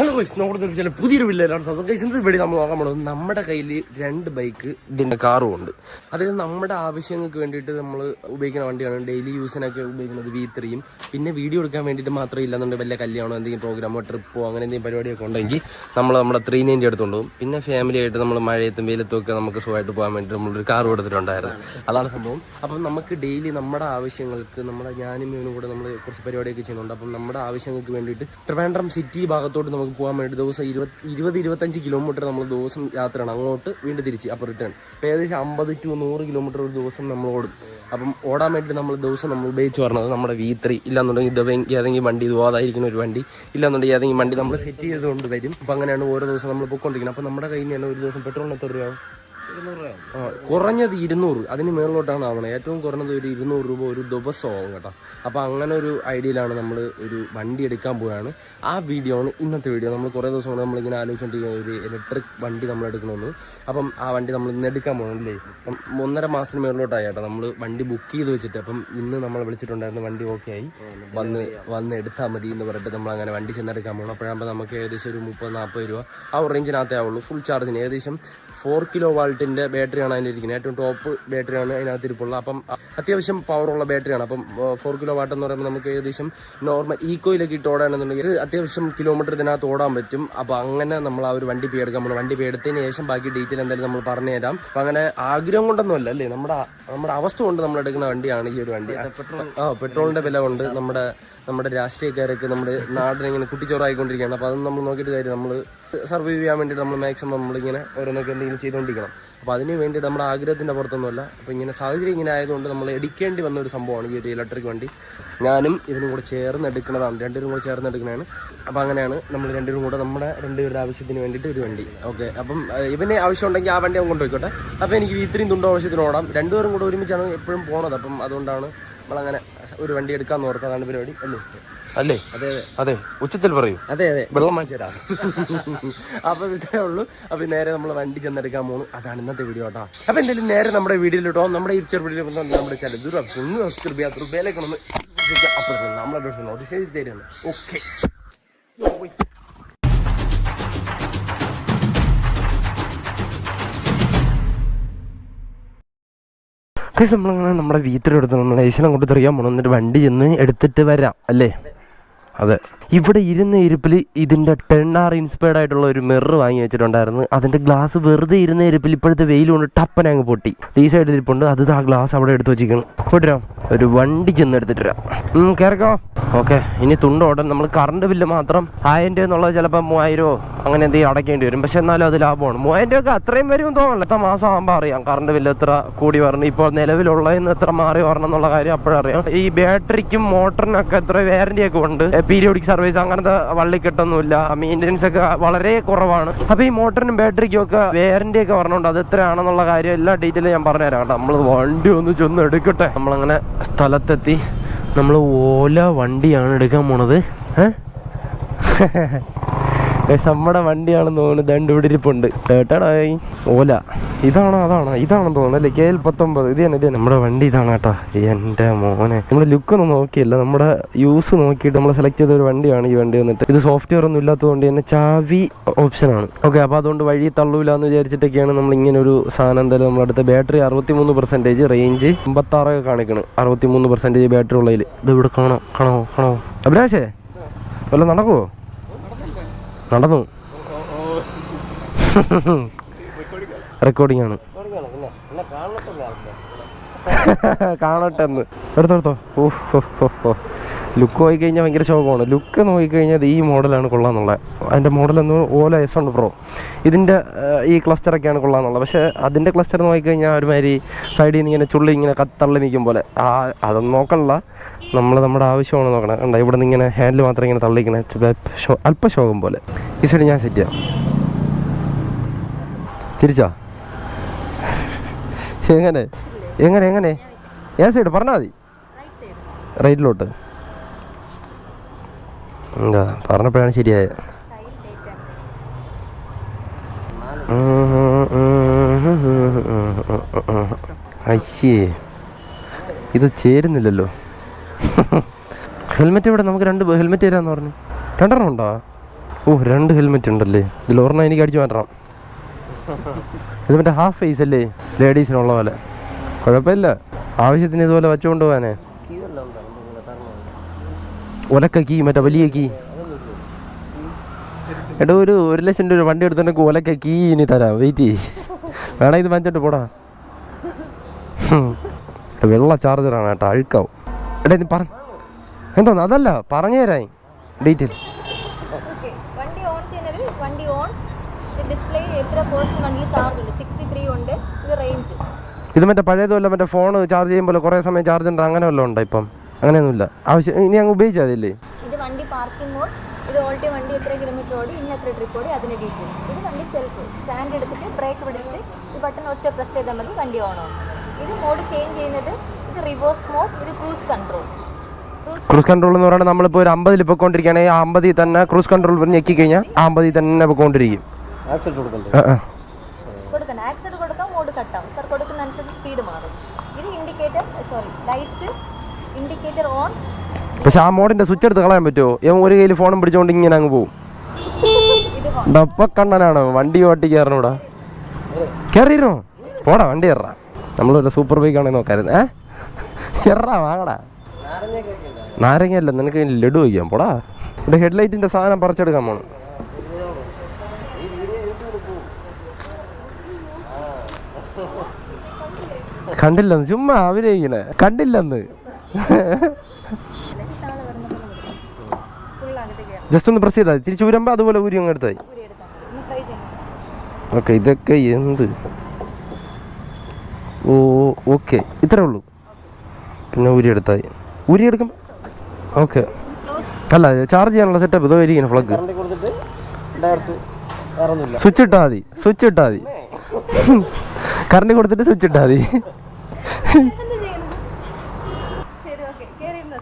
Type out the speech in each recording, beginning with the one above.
Hello guys നമ്മുടെ ചില പുതിയൊരു വില്ലയിലാണ് സ്വന്തം ഗൈസ് ഇന്നത്തെ വേണ്ടി നമ്മൾ നോക്കാൻ പോകുന്നത് നമ്മുടെ കയ്യിൽ രണ്ട് ബൈക്ക് ഇതിന്റെ കാറും ഉണ്ട്. അതായത് നമ്മുടെ ആവശ്യങ്ങൾക്ക് വേണ്ടിയിട്ട് നമ്മൾ ഉപയോഗിക്കുന്ന വണ്ടിയാണ്. ഡെയിലി യൂസിനൊക്കെ ഉപയോഗിക്കുന്നത് വി ത്രീയും പിന്നെ വീഡിയോ എടുക്കാൻ വേണ്ടിയിട്ട് മാത്രമേ ഇല്ലെന്നുണ്ടെങ്കിൽ വല്ല കല്യാണം എന്തെങ്കിലും പ്രോഗ്രാമോ ട്രിപ്പോ അങ്ങനെ എന്തെങ്കിലും പരിപാടിയൊക്കെ ഉണ്ടെങ്കിൽ നമ്മൾ നമ്മുടെ ത്രീ നയന്റി എടുത്തുകൊണ്ട് പോകും. പിന്നെ ഫാമിലി ആയിട്ട് നമ്മൾ മഴയത്തും വെയിലത്തും ഒക്കെ നമുക്ക് സുഖമായിട്ട് പോകാൻ വേണ്ടി നമ്മളൊരു കാർ കൊടുത്തിട്ടുണ്ടായിരുന്നു. അതാണ് സംഭവം. അപ്പം നമുക്ക് ഡെയിലി നമ്മുടെ ആവശ്യങ്ങൾക്ക് നമ്മുടെ ഞാനും ഇവനും കൂടെ നമ്മൾ കുറച്ച് പരിപാടിയൊക്കെ ചെയ്യുന്നുണ്ട്. അപ്പം നമ്മുടെ ആവശ്യങ്ങൾക്ക് വേണ്ടിയിട്ട് ട്രിവാൻഡ്രം സിറ്റി ഭാഗത്തോട്ട് നമുക്ക് പോകാൻ വേണ്ടി ദിവസം ഇരുപത് ഇരുപത് ഇരുപത്തഞ്ച് കിലോമീറ്റർ നമ്മൾ ദിവസം യാത്രയാണ്. അങ്ങോട്ട് വീണ്ടും തിരിച്ച് അപ്പോൾ റിട്ടേൺ അപ്പോൾ ഏകദേശം അമ്പത് ടു നൂറ് കിലോമീറ്റർ ഒരു ദിവസം നമ്മൾ ഓടും. അപ്പം ഓടാൻ വേണ്ടി നമ്മൾ ദിവസം നമ്മൾ ഉപയോഗിച്ച് പറഞ്ഞത് നമ്മുടെ വി ത്രീ ഇല്ലാന്നുണ്ടെങ്കിൽ ഇതെങ്കിൽ ഏതെങ്കിലും വണ്ടി ഇത് പോകാതായിരിക്കുന്ന ഒരു വണ്ടി ഇല്ലാന്നുണ്ടെങ്കിൽ ഏതെങ്കിലും വണ്ടി നമ്മൾ സെറ്റ് ചെയ്തുകൊണ്ട് വരും. അപ്പം അങ്ങനെയാണ് ഓരോ ദിവസം നമ്മൾ പൊയ്ക്കൊണ്ടിരിക്കുന്നത്. അപ്പം നമ്മുടെ കയ്യിൽ നിന്ന് തന്നെ ഒരു ദിവസം പെട്രോളിന് എത്ര രൂപയാവും? ആ, കുറഞ്ഞത് ഇരുന്നൂറ്. അതിന് മേളിലോട്ടാണ് ആവണത് ഏറ്റവും കുറഞ്ഞത് ഒരു ഇരുന്നൂറ് രൂപ ഒരു ദിവസമാവും കേട്ടോ. അപ്പോൾ അങ്ങനെ ഒരു ഐഡിയയിലാണ് നമ്മൾ ഒരു വണ്ടി എടുക്കാൻ പോവുകയാണ് ആ വീഡിയോ ആണ് ഇന്നത്തെ വീഡിയോ. നമ്മൾ കുറേ ദിവസം കൊണ്ട് നമ്മളിങ്ങനെ ആലോചിച്ചുകൊണ്ടിരിക്കുന്ന ഒരു ഇലക്ട്രിക് വണ്ടി നമ്മൾ എടുക്കണമെന്ന് അപ്പം ആ വണ്ടി നമ്മൾ ഇന്ന് എടുക്കാൻ പോകണമല്ലേ അപ്പം ഒന്നര മാസത്തിന് മേളിലോട്ടായി കേട്ടോ. നമ്മൾ വണ്ടി ബുക്ക് ചെയ്ത് വെച്ചിട്ട് അപ്പം ഇന്ന് നമ്മൾ വിളിച്ചിട്ടുണ്ടായിരുന്നു വണ്ടി ഓക്കെ ആയി. വന്ന് വന്ന് എടുത്താൽ മതി എന്ന് പറഞ്ഞിട്ട് നമ്മൾ അങ്ങനെ വണ്ടി ചെന്നെടുക്കാൻ പോകണം അപ്പോഴാകുമ്പോൾ നമുക്ക് ഏകദേശം ഒരു മുപ്പത് നാൽപ്പത് രൂപ ആ റേഞ്ചിനകത്തേ ആവുള്ളൂ. ഫുൾ ചാർജിന് ഏകദേശം ഫോർ കിലോ വാൾട്ടിന്റെ ബാറ്ററിയാണ് അതിന്റെ ഇരിക്കുന്നത് ഏറ്റവും ടോപ്പ് ബാറ്ററിയാണ് അതിനകത്ത് ഇരിപ്പുള്ളത്. അപ്പം അത്യാവശ്യം പവറുള്ള ബാറ്ററിയാണ് അപ്പം ഫോർ കിലോ വാട്ട് എന്ന് പറയുമ്പോൾ നമുക്ക് ഏകദേശം നോർമൽ ഈക്കോയിലൊക്കെ ഇട്ട് ഓടാണെന്നുണ്ടെങ്കിൽ അത്യാവശ്യം കിലോമീറ്റർ ഇതിനകത്ത് ഓടാൻ പറ്റും. അപ്പോൾ അങ്ങനെ നമ്മൾ ആ ഒരു വണ്ടി പേ പോകും വണ്ടി പേ എടുത്തതിന് ശേഷം ബാക്കി ഡീറ്റെയിൽ എന്തായാലും നമ്മൾ പറഞ്ഞു തരാം. അപ്പം അങ്ങനെ ആഗ്രഹം കൊണ്ടൊന്നുമല്ല അല്ലേ? നമ്മുടെ നമ്മുടെ അവസ്ഥ കൊണ്ട് നമ്മൾ എടുക്കുന്ന വണ്ടിയാണ് ഈ ഒരു വണ്ടി. പെട്രോൾ. ആ പെട്രോളിന്റെ വില കൊണ്ട് നമ്മുടെ നമ്മുടെ രാഷ്ട്രീയക്കാരൊക്കെ നമ്മുടെ നാടിനിങ്ങനെ കുട്ടിച്ചോറായിക്കൊണ്ടിരിക്കുകയാണ്. അപ്പോൾ അതൊന്നും നമ്മൾ നോക്കിയിട്ട് കാര്യം നമ്മൾ സർവൈവ് ചെയ്യാൻ വേണ്ടിയിട്ട് നമ്മൾ മാക്സിമം നമ്മളിങ്ങനെ ഓരോന്നൊക്കെ എന്തെങ്കിലും ചെയ്തുകൊണ്ടിരിക്കണം അപ്പോൾ അതിന് വേണ്ടിയിട്ട് നമ്മുടെ ആഗ്രഹത്തിന്റെ പുറത്തൊന്നുമല്ല. അപ്പോൾ ഇങ്ങനെ സാഹചര്യം ഇങ്ങനെ ആയതുകൊണ്ട് നമ്മൾ എടുക്കേണ്ടി വന്ന ഒരു സംഭവമാണ് ഈ ഒരു ഇലക്ട്രിക് വണ്ടി. ഞാനും ഇവനും കൂടെ ചേർന്ന് എടുക്കുന്നതാണ്. രണ്ടുപേരും കൂടെ ചേർന്ന് എടുക്കുന്നതാണ്. അപ്പോൾ അങ്ങനെയാണ് നമ്മൾ രണ്ടുപേരും കൂടെ നമ്മുടെ രണ്ടുപേരുടെ ആവശ്യത്തിന് വേണ്ടിയിട്ട് ഒരു വണ്ടി. ഓക്കെ. അപ്പം ഇവന് ആവശ്യമുണ്ടെങ്കിൽ ആ വണ്ടി അവൻ കൊണ്ടുപോയിക്കോട്ടെ. അപ്പോൾ എനിക്ക് ഇത്രയും തുണ്ടോ ആവശ്യത്തിന് ഓടാം. രണ്ടുപേരും കൂടെ ഒരുമിച്ചാണ് എപ്പോഴും പോണത്. അപ്പം അതുകൊണ്ടാണ് നമ്മളങ്ങനെ ഒരു വണ്ടി എടുക്കാൻ ഓർത്ത് അതാണ് പരിപാടി. അല്ലേ? അല്ലേ? അതെ അതെ. അതെ. ഉച്ചത്തിൽ പറയൂ. അതെ അതെ. വെള്ളം വാങ്ങിച്ചേരാ അപ്പൊ ഇത്രേ ഉള്ളൂ. അപ്പൊ നേരെ നമ്മൾ വണ്ടി ചെന്നെടുക്കാൻ പോകുന്നു അതാണ് ഇന്നത്തെ വീഡിയോ കേട്ടോ അപ്പൊ എന്തായാലും നേരെ നമ്മുടെ വീഡിയോയിലിട്ടോ നമ്മുടെ ഈ ചെറു വീഡിയോ നമ്മുടെ ചില ഒന്ന് സബ്സ്ക്രൈബ് നമ്മളെ നോട്ടിഫൈ തരുന്നു. ഓക്കെ നമ്മളങ്ങനെ നമ്മുടെ വീട്ടിൽ എടുത്ത് നമ്മൾ ഐസിനെ അങ്ങോട്ട് തെറിയാൻ പോകണം എന്നിട്ട് വണ്ടി ചെന്ന് എടുത്തിട്ട് വരാം അല്ലേ? അതെ. ഇവിടെ ഇരുന്ന ഇരിപ്പിൽ ഇതിന്റെ ടെൻ ആർ ഇൻസ്പയർഡ് ആയിട്ടുള്ള ഒരു മിറർ വാങ്ങി വെച്ചിട്ടുണ്ടായിരുന്നു. അതിന്റെ ഗ്ലാസ് വെറുതെ ഇരുന്ന ഇരിപ്പിൽ ഇപ്പോഴത്തെ വെയിൽ കൊണ്ട് ടപ്പന അങ്ങ് പൊട്ടി. ഈ സൈഡിൽ ഇരിപ്പുണ്ട്. അത് ആ ഗ്ലാസ് അവിടെ എടുത്ത് വെച്ചിരിക്കണം പോയിട്ടരാം ഒരു വണ്ടി ചെന്ന് എടുത്തിട്ട് വരാം കേറക്കോ. ഓക്കെ ഇനി തുണ്ടോടെ നമ്മൾ കറണ്ട് ബില്ല് മാത്രം ആയിരം രൂപ എന്നുള്ളത് ചിലപ്പോൾ മൂവായിരമോ അങ്ങനെ എന്തെങ്കിലും അടയ്ക്കേണ്ടി വരും. പക്ഷെ എന്നാലും അത് ലാഭമാണ്. മൂവായിരം രൂപ അത്രയും വരും തോന്നല്ല എത്ര മാസം ആകുമ്പോൾ അറിയാം കറണ്ട് ബില്ല് എത്ര കൂടി വരണം. ഇപ്പോൾ നിലവിലുള്ളതിന് എത്ര മാറി വരണം എന്നുള്ള കാര്യം അപ്പോഴറിയാം ഈ ബാറ്ററിക്കും മോട്ടറിനൊക്കെ എത്ര വാറന്റി ഒക്കെ ഉണ്ട്. പീരിയോഡിക് സർവീസ് അങ്ങനത്തെ വള്ളിക്കെട്ടൊന്നുമില്ല. മെയിന്റനൻസ് ഒക്കെ വളരെ കുറവാണ്. അപ്പോൾ ഈ മോട്ടറിനും ബാറ്ററിക്കും ഒക്കെ വാറന്റി ഒക്കെ പറഞ്ഞുകൊണ്ട് അത് എത്രയാണെന്നുള്ള കാര്യം എല്ലാ ഡീറ്റെയിലും ഞാൻ പറഞ്ഞുതരാം കേട്ടോ. നമ്മൾ വണ്ടി ഒന്ന് ചെന്ന് എടുക്കട്ടെ നമ്മളങ്ങനെ സ്ഥലത്തെത്തി. നമ്മൾ ഓല വണ്ടിയാണ് എടുക്കാൻ പോണത്. ഗയ്സ്, നമ്മുടെ വണ്ടിയാണെന്ന് തോന്നുന്നു ദണ്ട് ഇവിടെ ഇരിപ്പുണ്ട്. കേട്ടാടായി ഓല. ഇതാണോ അതാണോ? ഇതാണെന്ന് തോന്നുന്നു അല്ലേ? കെ എൽ പത്തൊമ്പത്. ഇത് തന്നെ ഇത് നമ്മുടെ വണ്ടി ഇതാണ് കേട്ടോ. എന്റെ മോനെ. നമ്മുടെ ലുക്ക് ഒന്നും നോക്കിയില്ല. നമ്മുടെ യൂസ് നോക്കിയിട്ട് നമ്മൾ സെലക്ട് ചെയ്ത ഒരു വണ്ടിയാണ് ഈ വണ്ടി വന്നിട്ട്. ഇത് സോഫ്റ്റ്വെയർ ഒന്നും ഇല്ലാത്തതുകൊണ്ട് തന്നെ ചാവി ഓപ്ഷനാണ് ഓക്കെ അപ്പോൾ അതുകൊണ്ട് വഴി തള്ളൂല എന്ന് വിചാരിച്ചിട്ടൊക്കെയാണ് നമ്മൾ ഇങ്ങനെ ഒരു സാധനം എന്തായാലും നമ്മുടെ അടുത്ത ബാറ്ററി അറുപത്തി മൂന്ന് പെർസെന്റേജ് റേഞ്ച് അമ്പത്താറൊക്കെ കാണിക്കണം. അറുപത്തി മൂന്ന് പെർസെന്റേജ് ബാറ്ററി ഉള്ളതിൽ ഇത് ഇവിടെ കാണാം കാണോ കാണോ അഭിലാഷേ വല്ല നടക്കുവോ? നടന്നു. റെക്കോർഡിംഗ് ആണ്. കാണട്ടെ എന്ന് എടുത്തോടുത്തോ ഓ ലുക്ക് നോക്കി കഴിഞ്ഞാൽ ഭയങ്കര ശോകമാണ്. ലുക്ക് നോക്കിക്കഴിഞ്ഞാൽ ഈ മോഡലാണ് കൊള്ളാന്നുള്ളത് അതിന്റെ മോഡൽ എന്ന് ഓല എസ് ഉണ്ട് പ്രോ ഇതിന്റെ ഈ ക്ലസ്റ്ററൊക്കെയാണ് കൊള്ളാന്നുള്ളത്. പക്ഷേ അതിന്റെ ക്ലസ്റ്റർ നോക്കിക്കഴിഞ്ഞാൽ ഒരുമാതിരി സൈഡിൽ നിന്ന് ഇങ്ങനെ ചുള്ളി ഇങ്ങനെ തള്ളി നിൽക്കും പോലെ. ആ അതൊന്നും നോക്കണ്ട. നമ്മൾ നമ്മുടെ ആവശ്യമാണ് നോക്കണം. കണ്ട ഇവിടെ നിന്ന് ഇങ്ങനെ ഹാൻഡിൽ മാത്രം ഇങ്ങനെ തള്ളിക്കണേ അല്പ ശോകം പോലെ. ഈ സൈഡ് ഞാൻ സെറ്റ് ചെയ്യാം. തിരിച്ചോ? എങ്ങനെ? എങ്ങനെ എങ്ങനെ? ഏ സൈഡ് പറഞ്ഞാൽ മതി. റൈറ്റിലോട്ട് എന്താ? പറഞ്ഞപ്പോഴാണ് ശരിയായത്. അയ്യേ. ഇത് ചേരുന്നില്ലല്ലോ. ഹെൽമെറ്റ് ഇവിടെ നമുക്ക് രണ്ട് ഹെൽമെറ്റ് തരാന്ന് പറഞ്ഞു. രണ്ടെണ്ണം ഉണ്ടോ? ഓ രണ്ട് ഹെൽമെറ്റ് ഉണ്ടല്ലേ? ഇതിൽ ഒരെണ്ണം എനിക്ക് അടിച്ചു മാറ്റണം. ഇത് മറ്റേ ഹാഫ് ഫേസ് അല്ലേ? ലേഡീസിനുള്ള പോലെ. കുഴപ്പമില്ല. ആവശ്യത്തിന് ഇതുപോലെ വച്ചുകൊണ്ട് പോകാനേ. ഒലക്ക കീ മറ്റേ വലിയ കീ എടാ ഒരു ഒരു ലക്ഷം രൂപ വണ്ടി എടുത്തിട്ടുണ്ടെങ്കിൽ ഒലക്ക കീ ഇനി തരാം. വെയിറ്റ് ചെയ്യ് വേണേ ഇത് വാങ്ങിച്ചിട്ട് പോടാ. വെള്ള ചാർജറാണ് കേട്ടോ അഴുക്കാവും. എടാ ഇത് പറ എന്തോന്ന് അതല്ല പറഞ്ഞു തരാൻ ഡീറ്റെയിൽ ഓക്കെ വണ്ടി ഓൺ ചെയ്യുന്നത് വണ്ടി ഓൺ ഡിസ്പ്ലേ എത്ര പേഴ്സൺ വണ്ടി ചാർജ് ഉണ്ട്? സിക്സ്റ്റി ത്രീ ഉണ്ട്. ഇത് റേഞ്ച് ഇത് മറ്റേ പഴയതുമല്ല മറ്റേ ഫോൺ ചാർജ് ചെയ്യുമ്പോൾ കുറേ സമയം ചാർജ് ഉണ്ട് അങ്ങനെ വല്ലതും ഉണ്ടോ ഇപ്പം? അങ്ങനെയൊന്നുമില്ല. ആവശ്യം ഇനി അങ്ങ് ഉപയോഗിച്ചാൽ മതിയല്ലേ ഇത് വണ്ടി പാർക്കിംഗ് ഇത് ഓൾട്ടി വണ്ടി എത്ര കിലോമീറ്റർ ഓടി ഇനി എത്ര ട്രിപ്പ് ഓടി ഇത് വണ്ടി സെൽഫ് സ്റ്റാൻഡ് എടുത്തിട്ട് ബ്രേക്ക് പിടിച്ചിട്ട് ഈ ബട്ടൺ ഒറ്റ പ്രസ് ചെയ്താൽ മതി വണ്ടി ഓൺ ആവും. ഇത് മോഡ് ചേഞ്ച് ചെയ്യുന്നത് ഇത് റിവേഴ്സ് മോഡ് ഇത് ക്രൂസ് കൺട്രോൾ ക്രൂസ് കൺട്രോൾ എന്ന് പറയുന്നത് നമ്മളിപ്പോൾ ഒരു അമ്പതിൽ പൊയ്ക്കൊണ്ടിരിക്കുകയാണെങ്കിൽ ആ അമ്പതിൽ തന്നെ ക്രൂസ് കൺട്രോൾ ഞെക്കി കഴിഞ്ഞാൽ ആ അമ്പതിൽ തന്നെ പൊയ്ക്കൊണ്ടിരിക്കും ആ. കൊടുക്കണം. ആക്സിഡന്റ് കൊടുക്കാം മോഡ് കട്ടാവും സർ കൊടുക്കുന്ന അനുസരിച്ച് സ്പീഡ് മാറും. ഇത് indicator sorry lights indicator on പക്ഷെ ആ മോഡിന്റെ സ്വിച്ച് എടുത്ത് കളയാൻ പറ്റുമോ? ഇവൻ ഒരു കയ്യിൽ ഫോണും പിടിച്ചോണ്ട് ഇങ്ങനെ അങ്ങ് പോവും. ഡപ്പക്കണ്ണനാണ് വണ്ടി ഓട്ടി കയറണൂടാ. കയറിയിരുന്നോ? പോടാ വണ്ടി കയറാ നമ്മളൊരു സൂപ്പർ ബൈക്ക് ആണെങ്കിൽ നോക്കായിരുന്നു. ഏ? കയറാ വാങ്ങടാ. നാരങ്ങയല്ല നിനക്ക് ഇനി ലഡു വയ്ക്കാം പോടാ. ഇവിടെ ഹെഡ്ലൈറ്റിന്റെ സാധനം പറിച്ചെടുക്കാൻ പോണം. കണ്ടില്ലെന്ന്? ചുമ്മാ അഭിനയിക്കണേ. കണ്ടില്ലെന്ന്? ജസ്റ്റ് ഒന്ന് പ്രസ് ചെയ്താൽ മതി. തിരിച്ചു വരുമ്പോൾ അതുപോലെ ഊരി അങ്ങ് എടുത്താൽ ഓക്കെ ഇതൊക്കെ എന്ത്? ഓ ഓക്കെ ഇത്രേ ഉള്ളൂ. പിന്നെ ഊരി എടുത്തായി ഊരി എടുക്കും ഓക്കെ അല്ല ചാർജ് ചെയ്യാനുള്ള സെറ്റപ്പ് ഇതോ ഇരിക്കുന്നു ഫ്ലഗ് സ്വിച്ച് ഇട്ടാൽ മതി. സ്വിച്ച് ഇട്ടാൽ മതി. കറണ്ട് കൊടുത്തിട്ട് സ്വിച്ച് ഇട്ടാൽ മതി എന്ത് ചെയ്യുന്നത് ശരി ഓക്കെ കയറിയിരുന്നോ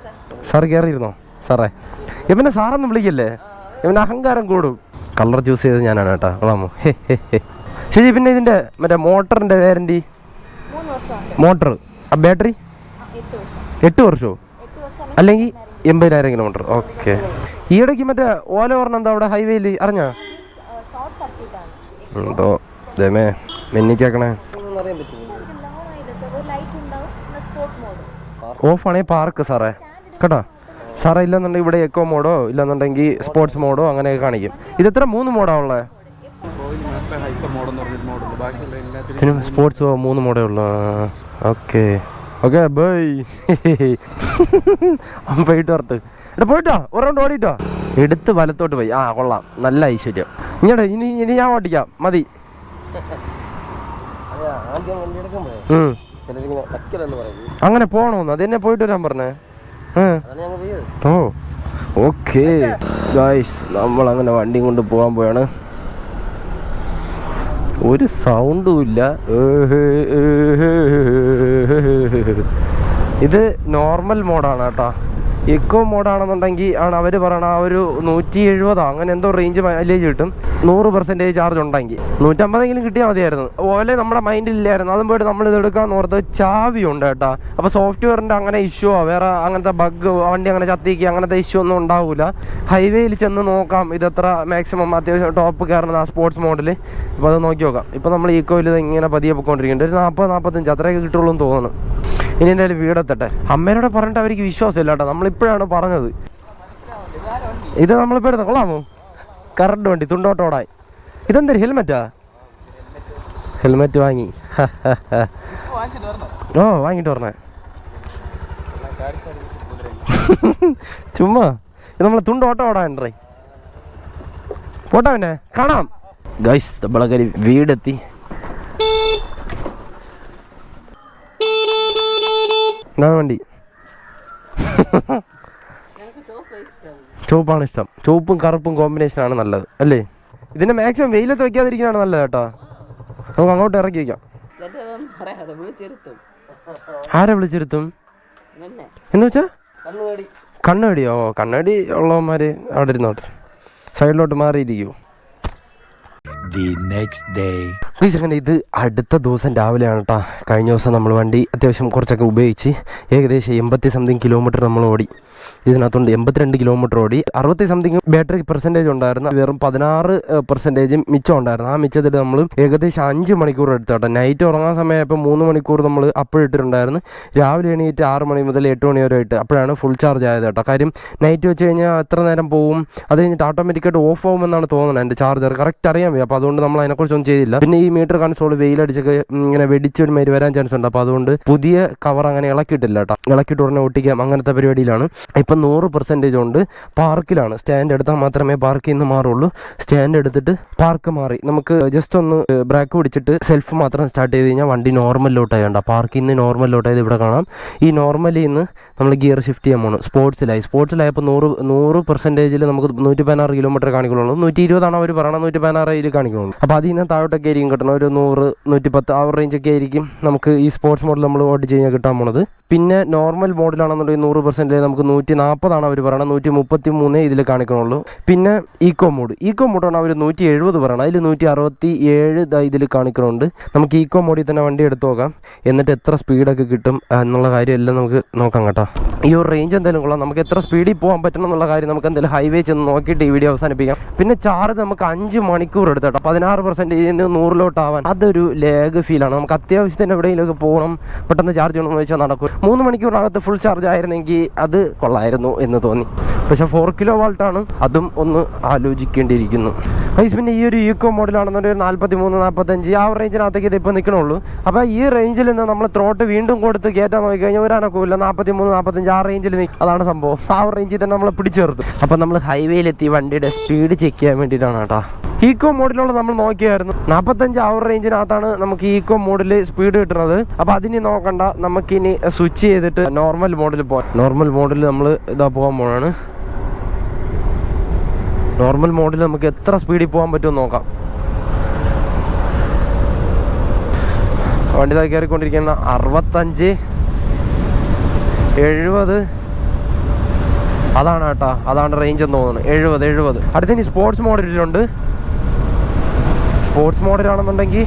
സർ സാറ് കയറിയിരുന്നോ സാറേ. ഇവനെ സാറൊന്നും വിളിക്കല്ലേ? ഇവന് അഹങ്കാരം കൂടും. കളർ ചൂസ് ചെയ്തത് ഞാനാണ് കേട്ടോ. കൊള്ളാമോ? ഹേ ഹേ ഹേ. ശരി പിന്നെ ഇതിന്റെ മറ്റേ മോട്ടറിന്റെ വാരണ്ടി മോട്ടർ ആ ബാറ്ററി? എട്ട് വർഷം? എട്ട് വർഷമോ അല്ലെങ്കിൽ എൺപതിനായിരം കിലോമീറ്റർ. ഓക്കെ. ഈ ഇടയ്ക്ക് മറ്റേ ഓല പറഞ്ഞ എന്താ അവിടെ ഹൈവേയിൽ അറിഞ്ഞാ? ഷോർട്ട് സർക്യൂട്ട് ആണ് എന്തോ ജമേ മെന്നിച്ചേക്കണേ ഓഫാണേ പാർക്ക് സാറേ. കേട്ടോ. സാറേ ഇല്ലെന്നുണ്ടെങ്കിൽ ഇവിടെ എക്കോ മോഡോ ഇല്ലെന്നുണ്ടെങ്കിൽ സ്പോർട്സ് മോഡോ അങ്ങനെയൊക്കെ കാണിക്കും. ഇത് എത്ര മൂന്ന് മോഡാ ഉള്ളത് ഇതിനും സ്പോർട്സ് മൂന്ന് മോഡേ ഉള്ളു. ഓക്കെ ഓക്കെ ബൈ പോയിട്ട് വരട്ട്. എടാ പോയിട്ടോ? ഒരു റൗണ്ട് ഓടിട്ടോ? എടുത്ത് വലത്തോട്ട് പോയി. ആ കൊള്ളാം. നല്ല ഐശ്വര്യം. ഇങ്ങടെ ഇനി ഇനി ഞാൻ ഓടിക്കാം. മതി. അങ്ങനെ പോണോന്ന്. വണ്ടി എന്നെ പോയിട്ട് വരാൻ പറഞ്ഞേ. ഓ ഓക്കെ. ഗായ്സ് നമ്മൾ അങ്ങനെ വണ്ടിയും കൊണ്ട് പോകാൻ പോയാണ്. ഒരു സൗണ്ടും ഇല്ല. ഇത് നോർമൽ മോഡാണ് കേട്ടോ എക്കോ മോഡാണെന്നുണ്ടെങ്കിൽ ആണ് അവർ പറയണ ആ ഒരു നൂറ്റി എഴുപതോ അങ്ങനെ എന്തോ റേഞ്ച് മൈലേജ് കിട്ടും. നൂറ് പെർസെന്റേജ് ചാർജ് ഉണ്ടെങ്കിൽ നൂറ്റമ്പതെങ്കിലും കിട്ടിയാൽ മതിയായിരുന്നു. ഓലെ നമ്മുടെ മൈൻഡിൽ ഇല്ലായിരുന്നു. അതും പോയിട്ട് നമ്മൾ ഇത് എടുക്കാൻ ഓർത്ത് ചാവി ഉണ്ട് കേട്ടോ. അപ്പോൾ സോഫ്റ്റ്വെയറിന്റെ അങ്ങനെ ഇഷ്യൂ വേറെ അങ്ങനത്തെ ബഗ് വണ്ടി അങ്ങനെ ചത്തിക്കുക അങ്ങനത്തെ ഇഷ്യൂ ഒന്നും ഉണ്ടാവില്ല ഹൈവേയിൽ ചെന്ന് നോക്കാം ഇതെത്ര മാക്സിമം അത്യാവശ്യം ടോപ്പ് കയറുന്ന ആ സ്പോർട്സ് മോഡൽ അപ്പോൾ അത് നോക്കി നോക്കാം. ഇപ്പോൾ നമ്മൾ ഈക്കോയിൽ ഇത് ഇങ്ങനെ പതിയെ പോയിക്കൊണ്ടിരിക്കുന്നുണ്ട് ഒരു നാൽപ്പത് നാൽപ്പത്തഞ്ച് അത്രയൊക്കെ കിട്ടുള്ളൂ എന്ന് തോന്നുന്നു. ഇനി എന്തായാലും വീടെത്തട്ടെ അമ്മേനോട് പറഞ്ഞിട്ട് അവർക്ക് വിശ്വാസമില്ല കേട്ടോ നമ്മളിപ്പോഴാണ് പറഞ്ഞത്. ഇത് നമ്മളിപ്പോൾ എടുത്ത കൊള്ളാമോ? കറണ്ട് വണ്ടി തുണ്ടോട്ടോടായി ഇതെന്തൊരു ഹെൽമെറ്റാ? ഹെൽമെറ്റ് വാങ്ങി. ഓ വാങ്ങിട്ട് പറഞ്ഞേ ചുമ്മാ. ഇത് നമ്മളെ തുണ്ട് തുണ്ടോട്ടം ഓടാൻ പോട്ടെ പിന്നെ. കാണാം. ഗൈസ് നമ്മളെ വീടെത്തി. എന്താണ് വണ്ടി. ചുവപ്പാണ് ഇഷ്ടം. ചുവപ്പും കറുപ്പും കോമ്പിനേഷനാണ് നല്ലത്. അല്ലേ? ഇതിന്റെ മാക്സിമം വെയിലത്ത് വെക്കാതിരിക്കാണ് നല്ലത് കേട്ടോ. നമുക്ക് അങ്ങോട്ട് ഇറക്കി വെക്കാം. ആരെ വിളിച്ചിരുത്തും? എന്നെ വെച്ചാ? കണ്ണുകടി ഓ കണ്ണടി ഉള്ളവന്മാര് അവിടെ ഇരുന്നോട്ടെ. സൈഡിലോട്ട് മാറിയിരിക്കൂ. The next day please second ഇത് അടുത്ത ദിവസം രാവിലെയാണ് കേട്ടോ കഴിഞ്ഞ ദിവസം നമ്മൾ വണ്ടി അത്യാവശ്യം കുറച്ചൊക്കെ ഉപയോഗിച്ച് ഏകദേശം എൺപത്തി സംതിങ് കിലോമീറ്റർ നമ്മൾ ഓടി. ഇതിനകത്തുണ്ട് എൺപത്തിരണ്ട് കിലോമീറ്റർ ഓടി അറുപത്തി സംതിങ് ബാറ്ററി പെർസെന്റേജ് ഉണ്ടായിരുന്നു വെറും പതിനാറ് പെർസെന്റേജ് മിച്ചം ഉണ്ടായിരുന്നു. ആ മിച്ചത്തിൽ നമ്മൾ ഏകദേശം അഞ്ച് മണിക്കൂർ എടുത്തോട്ടെ നൈറ്റ് ഉറങ്ങാൻ സമയമായപ്പോൾ മൂന്ന് മണിക്കൂർ നമ്മൾ അപ്പോഴിട്ടിട്ടുണ്ടായിരുന്നു രാവിലെ എണീറ്റ് ആറ് മണി മുതൽ എട്ട് മണി വരെ ഇട്ട് അപ്പോഴാണ് ഫുൾ ചാർജ് ആയത് കേട്ടോ. കാര്യം നൈറ്റ് വെച്ച് കഴിഞ്ഞാൽ എത്ര നേരം പോകും അത് കഴിഞ്ഞിട്ട് ഓട്ടോമാറ്റിക്കായിട്ട് ഓഫ് ആവുമെന്നാണ് തോന്നുന്നത് എന്റെ ചാർജർ കറക്റ്റ് അറിയാൻ വയ്യ. അപ്പോൾ അതുകൊണ്ട് നമ്മൾ അതിനെക്കുറിച്ചൊന്നും ചെയ്തില്ല. പിന്നെ ഈ മീറ്റർ കൺസോൾ വെയിലടിച്ചൊക്കെ ഇങ്ങനെ ഇങ്ങനെ വെടിച്ചൊരു മാതിരി വരാൻ ചാൻസ് ഉണ്ട്. അപ്പോൾ അതുകൊണ്ട് പുതിയ കവർ അങ്ങനെ ഇളക്കിയിട്ടില്ല കേട്ടോ. ഇളക്കിയിട്ട് ഉടനെ ഒട്ടിക്കാം അങ്ങനത്തെ പരിപാടിയിലാണ്. ഇപ്പം നൂറ് പെർസെന്റേജ് ഉണ്ട്. പാർക്കിലാണ്. സ്റ്റാൻഡ് എടുത്താൽ മാത്രമേ പാർക്കിൽ നിന്ന് മാറുള്ളൂ. സ്റ്റാൻഡ് എടുത്തിട്ട് പാർക്ക് മാറി. നമുക്ക് ജസ്റ്റ് ഒന്ന് ബ്രേക്ക് പിടിച്ചിട്ട് സെൽഫ് മാത്രം സ്റ്റാർട്ട് ചെയ്ത് കഴിഞ്ഞാൽ വണ്ടി നോർമലിലോട്ടായി ഉണ്ട് പാർക്കിൽ നിന്ന് നോർമലിലോട്ടായത് ഇവിടെ കാണാം. ഈ നോർമലിൽ നിന്ന് നമ്മൾ ഗിയർ ഷിഫ്റ്റ് ചെയ്യാൻ പോകണം സ്പോർട്സിലായി സ്പോർട്സിലായപ്പോൾ നൂറ് നൂറ് പെർസെന്റേജിൽ നമുക്ക് നൂറ്റി പതിനാറ് കിലോമീറ്റർ കാണിക്കുള്ളൂ. നൂറ്റി ഇരുപതാണ് അവർ പറയണത്. നൂറ്റി പതിനാറ് ഇതിൽ കാണിക്കുള്ളൂ. അപ്പോൾ അതിൽ നിന്ന് താഴോട്ടൊക്കെ ആയിരിക്കും കിട്ടണം. ഒരു നൂറ് നൂറ്റി പത്ത് ആ റേഞ്ചൊക്കെ ആയിരിക്കും നമുക്ക് ഈ സ്പോർട്സ് മോഡൽ നമ്മൾ ഓടിച്ച് കഴിഞ്ഞാൽ കിട്ടാൻ പോണത്. പിന്നെ നോർമൽ മോഡലാണെന്നുണ്ടെങ്കിൽ നൂറ് പെർസെന്റേജ് നമുക്ക് നൂറ്റി നാൽപ്പതാണ് അവർ പറയണത്. നൂറ്റി മുപ്പത്തി മൂന്നേ ഇതിൽ കാണിക്കണുള്ളൂ. പിന്നെ ഈക്കോ മോഡ്. ഈക്കോ മോഡാണ് അവർ നൂറ്റി എഴുപത് പറയണം അതിൽ നൂറ്റി അറുപത്തി ഏഴ് ഇതിൽ കാണിക്കണുണ്ട്. നമുക്ക് ഈക്കോ മോഡിൽ തന്നെ വണ്ടി എടുത്തു നോക്കാം. എന്നിട്ട് എത്ര സ്പീഡൊക്കെ കിട്ടും എന്നുള്ള കാര്യം എല്ലാം നമുക്ക് നോക്കാം കേട്ടോ. ഈ ഒരു റേഞ്ച് എന്തായാലും കൊള്ളാം. നമുക്ക് എത്ര സ്പീഡിൽ പോകാൻ പറ്റണം എന്നുള്ള കാര്യം നമുക്ക് എന്തായാലും ഹൈവേ ചെന്ന് നോക്കിയിട്ട് ഈ വീഡിയോ അവസാനിപ്പിക്കാം. പിന്നെ ചാർജ് നമുക്ക് അഞ്ച് മണിക്കൂർ എടുത്തോട്ടോ പതിനാറ് പെർസെന്റേജിൽ നിന്ന് നൂറിലോട്ടാവാൻ. അതൊരു ലേഗ് ഫീലാണ് നമുക്ക് അത്യാവശ്യത്തിന് എവിടെയെങ്കിലുമൊക്കെ പോകണം. പെട്ടെന്ന് ചാർജ് ചെയ്യണമെന്ന് വെച്ചാൽ നടക്കും. മൂന്ന് മണിക്കൂറിനകത്ത് ഫുൾ ചാർജ് ആയിരുന്നെങ്കിൽ അത് കൊള്ളായിരുന്നു എന്ന് തോന്നി. പക്ഷെ ഫോർ കിലോ വാൾട്ടാണ് അതും ഒന്ന് ആലോചിക്കേണ്ടിയിരിക്കുന്നു. ഐസ് പിന്നെ ഈ ഒരു ഈക്കോ മോഡലാണെന്നുണ്ടെങ്കിൽ നാൽപ്പത്തി മൂന്ന് നാൽപ്പത്തഞ്ച് ആ റേഞ്ചിനകത്തേക്ക് ഇത് ഇപ്പോൾ നിൽക്കണുള്ളൂ അപ്പോൾ ഈ റേഞ്ചിൽ നിന്ന് നമ്മൾ ത്രോട്ട് വീണ്ടും കൊടുത്ത് കയറ്റാൻ നോക്കി കഴിഞ്ഞാൽ ഒരു അനക്കമില്ല നാൽപ്പത്തി മൂന്ന് നാൽപ്പത്തഞ്ച് ആ റേഞ്ചിൽ നിൽക്കും അതാണ് സംഭവം. ആ റേഞ്ചിൽ തന്നെ നമ്മൾ പിടിച്ചു ചേർത്തു അപ്പോൾ നമ്മൾ ഹൈവേയിലെത്തി വണ്ടിയുടെ സ്പീഡ് ചെക്ക് ചെയ്യാൻ വേണ്ടിയിട്ടാണ് കേട്ടോ. ഈക്കോ മോഡിലുള്ള നമ്മൾ നോക്കിയായിരുന്നു. നാൽപ്പത്തഞ്ച് അവർ റേഞ്ചിനകത്താണ് നമുക്ക് ഈക്കോ മോഡിൽ സ്പീഡ് കിട്ടുന്നത്. അപ്പോൾ അതിനി നോക്കണ്ട. നമുക്കിനി സ്വിച്ച് ചെയ്തിട്ട് നോർമൽ മോഡിൽ പോകാം നോർമൽ മോഡിൽ നമ്മൾ ഇതാ പോകാൻ പോവാണ്. നോർമൽ മോഡിൽ നമുക്ക് എത്ര സ്പീഡിൽ പോകാൻ പറ്റുമെന്ന് നോക്കാം. വണ്ടി ഇതാ കയറിക്കൊണ്ടിരിക്കുന്ന. അറുപത്തഞ്ച് എഴുപത്. അതാണ് കേട്ടോ. അതാണ് റേഞ്ച് എന്ന് തോന്നുന്നത് എഴുപത് എഴുപത്. അടുത്ത ഇനി സ്പോർട്സ് മോഡിലുണ്ട് സ്പോർട്സ് മോഡലാണെന്നുണ്ടെങ്കിൽ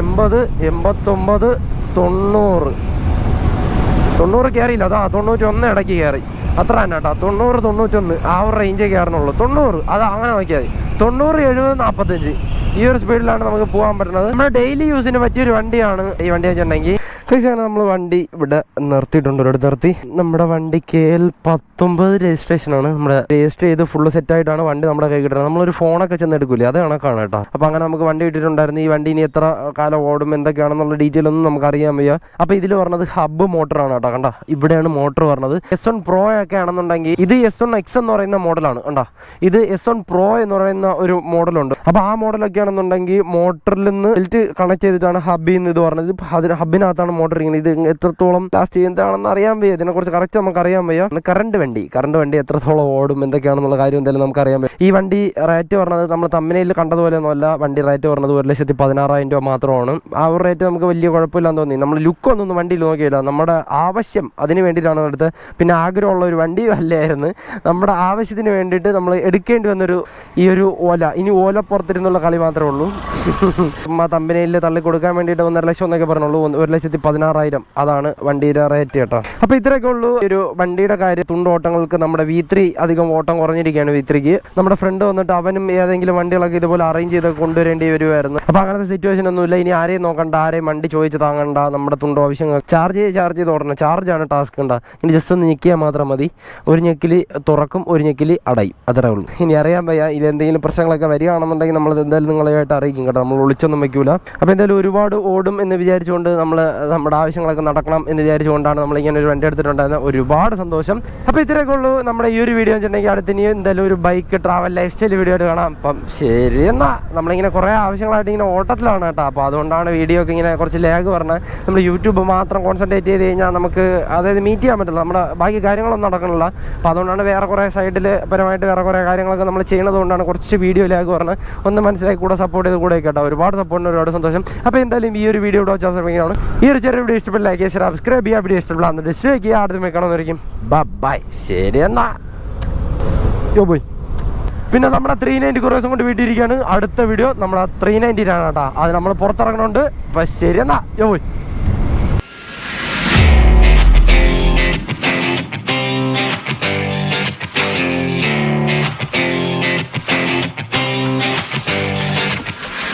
എൺപത് എൺപത്തൊമ്പത് തൊണ്ണൂറ്. തൊണ്ണൂറ് കയറിയില്ല അതാ തൊണ്ണൂറ്റി ഒന്ന് ഇടയ്ക്ക് കയറി അത്ര തന്നെ കേട്ടോ. തൊണ്ണൂറ് തൊണ്ണൂറ്റൊന്ന് ആ ഒരു റേഞ്ചേ കയറണുള്ളൂ തൊണ്ണൂറ് അത് അങ്ങനെ നോക്കിയാൽ തൊണ്ണൂറ് എഴുപത് നാൽപ്പത്തഞ്ച് ഈ ഒരു സ്പീഡിലാണ് നമുക്ക് പോകാൻ പറ്റുന്നത്. നമ്മുടെ ഡെയിലി യൂസിന് പറ്റിയൊരു വണ്ടിയാണ് ഈ വണ്ടി വെച്ചിട്ടുണ്ടെങ്കിൽ കഴിച്ചാണ് നമ്മൾ വണ്ടി ഇവിടെ നിർത്തിയിട്ടുണ്ട് ഒരിടത്ത് നിർത്തി. നമ്മുടെ വണ്ടി കെ എൽ പത്തൊമ്പത് രജിസ്ട്രേഷനാണ്. നമ്മുടെ രജിസ്റ്റർ ചെയ്ത് ഫുള്ള് സെറ്റായിട്ടാണ് വണ്ടി നമ്മുടെ കൈ കിട്ടുന്നത്. നമ്മളൊരു ഫോണൊക്കെ ചെന്ന് എടുക്കില്ലേ അത് കണക്കാണ് കേട്ടോ. അപ്പോൾ അങ്ങനെ നമുക്ക് വണ്ടി കിട്ടിയിട്ടുണ്ടായിരുന്നു. ഈ വണ്ടി ഇനി എത്ര കാലം ഓടും എന്തൊക്കെയാണെന്നുള്ള ഡീറ്റെയിൽ ഒന്നും നമുക്ക് അറിയാൻ വയ്യ. അപ്പോൾ ഇതിൽ പറഞ്ഞത് ഹബ്ബ് മോട്ടറാണ് കേട്ടോ കണ്ട? ഇവിടെയാണ് മോട്ടർ പറഞ്ഞത്. എസ് വൺ പ്രോ ഒക്കെ ആണെന്നുണ്ടെങ്കിൽ ഇത് എസ് വൺ എക്സ് എന്ന് പറയുന്ന മോഡലാണ് കണ്ടോ? ഇത് എസ് വൺ പ്രോ എന്ന് പറയുന്ന ഒരു മോഡലുണ്ട് അപ്പോൾ ആ മോഡലൊക്കെ ആണെന്നുണ്ടെങ്കിൽ മോട്ടറിൽ നിന്ന് കണക്ട് ചെയ്തിട്ടാണ് ഹബ്ബിൽ നിന്ന് ഇത് പറഞ്ഞത്. ഹബിനകത്താണ് മോട്ടർ ഇത് എത്രത്തോളം ലാസ്റ്റ് ചെയ്യുന്നതാണെന്ന് അറിയാൻ വയ്യ. ഇതിനെക്കുറിച്ച് കറക്റ്റ് നമുക്ക് അറിയാൻ വയ്യ കറണ്ട് വണ്ടി. കറണ്ട് വണ്ടി എത്രത്തോളം ഓടും എന്തൊക്കെയാണെന്നുള്ള കാര്യം എന്തായാലും നമുക്ക് അറിയാൻ വയ്യ. ഈ വണ്ടി റേറ്റ് പറഞ്ഞത് നമ്മൾ തമ്മനയിൽ കണ്ടതുപോലെ ഒന്നുമല്ല വണ്ടി റേറ്റ് പറഞ്ഞത് ഒരു ലക്ഷത്തി പതിനാറായിരം രൂപ മാത്രമാണ്. ആ ഒരു റേറ്റ് നമുക്ക് വലിയ കുഴപ്പമില്ലാന്ന് തോന്നി. നമ്മൾ ലുക്ക് ഒന്നും വണ്ടിയിൽ നോക്കിയില്ല. നമ്മുടെ ആവശ്യം അതിന് വേണ്ടിയിട്ടാണ് എടുത്തത്. പിന്നെ ആഗ്രഹമുള്ള ഒരു വണ്ടി അല്ലായിരുന്നു. നമ്മുടെ ആവശ്യത്തിന് വേണ്ടിയിട്ട് നമ്മൾ എടുക്കേണ്ടി വന്നൊരു ഈ ഒരു ഓല. ഇനി ഓല പുറത്തിരുന്നുള്ള കളി മാത്രമേ ഉള്ളൂ. ആ തമ്പനയിൽ തള്ളി കൊടുക്കാൻ വേണ്ടിയിട്ട് ഒന്നര ലക്ഷം എന്നൊക്കെ പറഞ്ഞുള്ളൂ. ഒരു ലക്ഷത്തി പതിനാറായിരം അതാണ് വണ്ടിയുടെ റേറ്റ് കേട്ടോ. അപ്പോൾ ഇത്രയൊക്കെ ഉള്ളൂ. ഒരു വണ്ടിയുടെ കാര്യം. തുണ്ട് ഓട്ടങ്ങൾക്ക് നമ്മുടെ വി ത്രീ അധികം ഓട്ടം കുറഞ്ഞിരിക്കുകയാണ് വി ത്രീക്ക് നമ്മുടെ ഫ്രണ്ട് വന്നിട്ട് അവനും ഏതെങ്കിലും വണ്ടികളൊക്കെ ഇതുപോലെ അറേഞ്ച് ചെയ്ത് കൊണ്ടുവരേണ്ടി വരുമായിരുന്നു അപ്പോൾ അങ്ങനത്തെ സിറ്റുവേഷൻ ഒന്നും ഇല്ല. ഇനി ആരെയും നോക്കണ്ട ആരെയും വണ്ടി ചോദിച്ച് താങ്ങണ്ട നമ്മുടെ തുണ്ടോ ആവശ്യങ്ങൾ ചാർജ് ചെയ്ത് ചാർജ് ചെയ്ത് ഓടണം. ചാർജാണ് ടാസ്ക് ഉണ്ടാ. ഇനി ജസ്റ്റ് ഒന്ന് ഞെക്കിയാൽ മാത്രം മതി. ഒരു ഞെക്കിൽ തുറക്കും ഒരു ഞെക്കിൽ അടയും. അത്രേ ഉള്ളൂ. ഇനി അറിയാൻ വയ്യ. ഇതിൽ എന്തെങ്കിലും പ്രശ്നങ്ങളൊക്കെ വരികയാണെന്നുണ്ടെങ്കിൽ നമ്മൾ എന്തായാലും നിങ്ങളെയായിട്ട് അറിയിക്കും കേട്ടോ. നമ്മൾ ഒളിച്ചൊന്നും വെക്കൂല. അപ്പോൾ എന്തായാലും ഒരുപാട് ഓടും എന്ന് വിചാരിച്ചുകൊണ്ട് നമ്മൾ നമ്മുടെ ആവശ്യങ്ങളൊക്കെ നടക്കണം എന്ന് വിചാരിച്ചുകൊണ്ടാണ് നമ്മൾ ഇങ്ങനെ ഒരു വണ്ടി എടുത്തിട്ടുണ്ടായിരുന്നത് ഒരുപാട് സന്തോഷം. അപ്പോൾ ഇത്രയൊക്കെ ഉള്ളൂ നമ്മുടെ ഈ ഒരു വീഡിയോ. വെച്ചിട്ടുണ്ടെങ്കിൽ അടുത്ത് ഇനി എന്തായാലും ഒരു bike travel lifestyle video ആയിട്ട് കാണാം. അപ്പം ശരി എന്നാ. നമ്മളിങ്ങനെ കുറേ ആവശ്യങ്ങളായിട്ട് ഇങ്ങനെ ഓട്ടത്തിലാണ് കേട്ടോ. അപ്പോൾ അതുകൊണ്ടാണ് വീഡിയോ ഒക്കെ ഇങ്ങനെ കുറച്ച് ലാഗ് പറഞ്ഞത് നമ്മൾ യൂട്യൂബ് മാത്രം കോൺസെൻട്രേറ്റ് ചെയ്ത് കഴിഞ്ഞാൽ നമുക്ക് അതായത് മീറ്റ് ചെയ്യാൻ പറ്റില്ല. നമ്മുടെ ബാക്കി കാര്യങ്ങളൊന്നും നടക്കണില്ല അപ്പോൾ അതുകൊണ്ടാണ് വേറെ കുറേ സൈഡിൽ പരമായിട്ട് വേറെ കുറേ കാര്യങ്ങളൊക്കെ നമ്മൾ ചെയ്യുന്നത് കൊണ്ടാണ് കുറച്ച് വീഡിയോ ലാഗ് പറഞ്ഞത് ഒന്ന് മനസ്സിലാക്കി കൂടെ സപ്പോർട്ട് ചെയ്ത് കൂടെ കേട്ടോ. ഒരുപാട് സപ്പോർട്ടിന് ഒരുപാട് സന്തോഷം. അപ്പോൾ എന്തായാലും ഈ ഒരു വീഡിയോ ഇവിടെ വെച്ചാൽ ശ്രമിക്കുകയാണ് ഈ ഒരു ചെറിയ വീഡിയോ ഇഷ്ടപ്പെട്ട ലൈക്ക് ചെയ്യുക സബ്സ്ക്രൈബ് ചെയ്യുക വീഡിയോ ഇഷ്ടപ്പെടാം എന്നിട്ട് ഡിസ്ലൈക്ക് ചെയ്യുക. അടുത്ത് വെക്കണമെന്നായിരിക്കും ബൈ ശരി എന്നാ. യോ പോയി പിന്നെ നമ്മുടെ ത്രീ നയന്റി കുറേ ദിവസം കൊണ്ട് വീട്ടിലിരിക്കുകയാണ് അടുത്ത വീഡിയോ നമ്മുടെ ത്രീ നയന്റിയിലാണ് കേട്ടോ. അത് നമ്മൾ പുറത്തിറങ്ങണുണ്ട്. അപ്പം ശരി എന്നാ. യോ പോയി